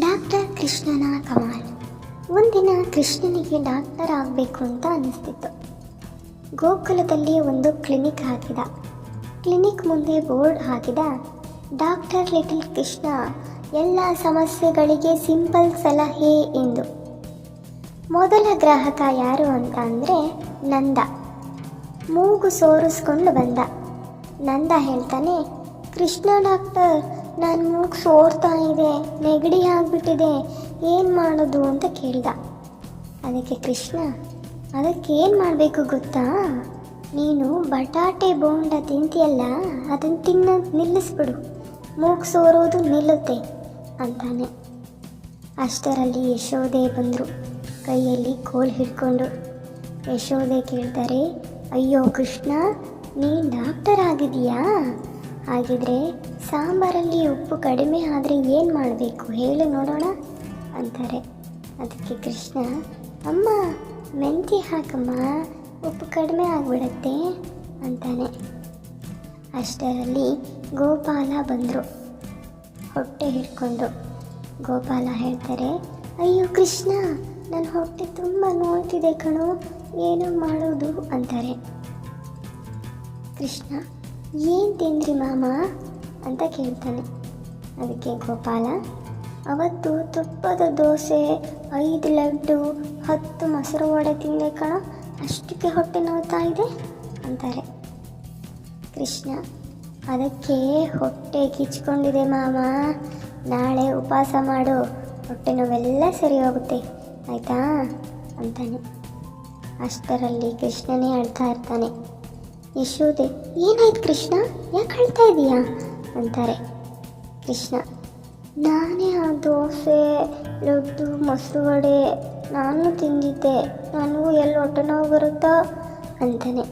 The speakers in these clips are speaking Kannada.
ಡಾಕ್ಟರ್ ಕೃಷ್ಣನ ಕಮಾಲ್. ಒಂದಿನ ಕೃಷ್ಣನಿಗೆ ಡಾಕ್ಟರ್ ಆಗಬೇಕು ಅಂತ ಅನ್ನಿಸ್ತಿತ್ತು ಗೋಕುಲದಲ್ಲಿ ಒಂದು ಕ್ಲಿನಿಕ್ ಹಾಕಿದ. ಕ್ಲಿನಿಕ್ ಮುಂದೆ ಬೋರ್ಡ್ ಹಾಕಿದ, ಡಾಕ್ಟರ್ ಲಿಟಲ್ ಕೃಷ್ಣ, ಎಲ್ಲ ಸಮಸ್ಯೆಗಳಿಗೆ ಸಿಂಪಲ್ ಸಲಹೆ ಎಂದು. ಮೊದಲ ಗ್ರಾಹಕ ಯಾರು ಅಂತ ಅಂದರೆ ನಂದ. ಮೂಗು ಸೋರಿಸ್ಕೊಂಡು ಬಂದ. ನಂದ ಹೇಳ್ತಾನೆ, ಕೃಷ್ಣ ಡಾಕ್ಟರ್ ನನ್ನ ಮೂಗು ಸೋರ್ತಾ ಇದೆ, ನೆಗಡಿ ಆಗಿಬಿಟ್ಟಿದೆ, ಏನು ಮಾಡೋದು ಅಂತ ಕೇಳ್ದ. ಅದಕ್ಕೆ ಕೃಷ್ಣ, ಅದಕ್ಕೇನು ಮಾಡಬೇಕು ಗೊತ್ತಾ? ನೀನು ಬಟಾಟೆ ಬೋಂಡ ತಿಂತೀಯಲ್ಲ ಅದನ್ನು ತಿನ್ನೋದು ನಿಲ್ಲಿಸ್ಬಿಡು. ಮೂಗು ಸೋರೋದು ನಿಲ್ಲುತ್ತೆ ಅಂತಾನೆ. ಅಷ್ಟರಲ್ಲಿ ಯಶೋದೆ ಬಂದರು. ಕೈಯಲ್ಲಿ ಕೋಲ್ ಹಿಡ್ಕೊಂಡು. ಯಶೋದೆ ಕೇಳ್ತಾರೆ, ಅಯ್ಯೋ ಕೃಷ್ಣ, ನೀನು ಡಾಕ್ಟರ್ ಆಗಿದೆಯಾ ಹಾಗಿದ್ರೆ ಸಾಂಬಾರಲ್ಲಿ ಉಪ್ಪು ಕಡಿಮೆ ಆದರೆ ಏನು ಮಾಡಬೇಕು? ಹೇಳಿ ನೋಡೋಣ ಅಂತಾರೆ. ಅದಕ್ಕೆ ಕೃಷ್ಣ, ಅಮ್ಮ ಮೆಂತ್ಯ ಹಾಕಮ್ಮ. ಉಪ್ಪು ಕಡಿಮೆ ಆಗಿಬಿಡತ್ತೆ ಅಂತಾನೆ. ಅಷ್ಟರಲ್ಲಿ ಗೋಪಾಲ ಬಂದರು. ಹೊಟ್ಟೆ ಹಿಡ್ಕೊಂಡು ಗೋಪಾಲ ಹೇಳ್ತಾರೆ, ಅಯ್ಯೋ ಕೃಷ್ಣ ನನ್ನ ಹೊಟ್ಟೆ ತುಂಬ ನೋಡ್ತಿದೆ ಕಣೋ, ಏನು ಮಾಡೋದು? ಅಂತಾರೆ. ಕೃಷ್ಣ, ಏನು ತಿಂದ್ರಿ ಮಾಮ? ಅಂತ ಕೇಳ್ತಾನೆ. ಅದಕ್ಕೆ ಗೋಪಾಲ, ಅವತ್ತು ತುಪ್ಪದ ದೋಸೆ, ಐದು ಲಡ್ಡು, ಹತ್ತು ಮೊಸರು ವಡೆ ತಿಂದೆ ಕಣ, ಅಷ್ಟಕ್ಕೆ ಹೊಟ್ಟೆ ನೋವ್ತಾ ಇದೆ ಅಂತಾರೆ. ಕೃಷ್ಣ, ಅದಕ್ಕೆ ಹೊಟ್ಟೆ ಕಿಚ್ಕೊಂಡಿದೆ ಮಾಮ ನಾಳೆ ಉಪವಾಸ ಮಾಡು, ಹೊಟ್ಟೆ ನೋವೆಲ್ಲ ಸರಿ ಹೋಗುತ್ತೆ, ಆಯಿತಾ? ಅಂತಾನೆ. ಅಷ್ಟರಲ್ಲಿ ಕೃಷ್ಣನೇ ಅಳ್ತಾ ಇರ್ತಾನೆ. ಯಶೋದೆ ಏನಾಯ್ತು ಕೃಷ್ಣ? ಯಾಕೆ ಅಳ್ತಾ ಇದೀಯಾ? ಅಂತಾರೆ. ಕೃಷ್ಣ, ನಾನೇ ಆ ದೋಸೆ, ಲಡ್ಡು, ಮೊಸರು ವಡೆ ನಾನು ತಿಂದಿದ್ದೆ. ನನಗೂ ಎಲ್ಲಿ ಹೊಟ್ಟೆ ನೋವು ಬರುತ್ತಾ ಅಂತಾನೆ.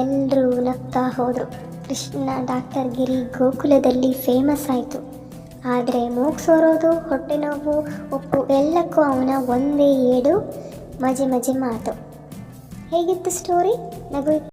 ಎಲ್ಲರೂ ನಗ್ತಾ ಹೋದರು. ಕೃಷ್ಣ ಡಾಕ್ಟರ್ ಗಿರಿ ಗೋಕುಲದಲ್ಲಿ ಫೇಮಸ್ ಆಯಿತು. ಆದರೆ ಮೂಗು ಸೋರೋದು, ಹೊಟ್ಟೆ ನೋವು, ಉಪ್ಪು ಎಲ್ಲಕ್ಕೂ ಅವನ ಒಂದೇ ಏಡು ಮಜೆ ಮಜೆ ಮಾತು. ಹೇಗಿತ್ತು ಸ್ಟೋರಿ ನಗು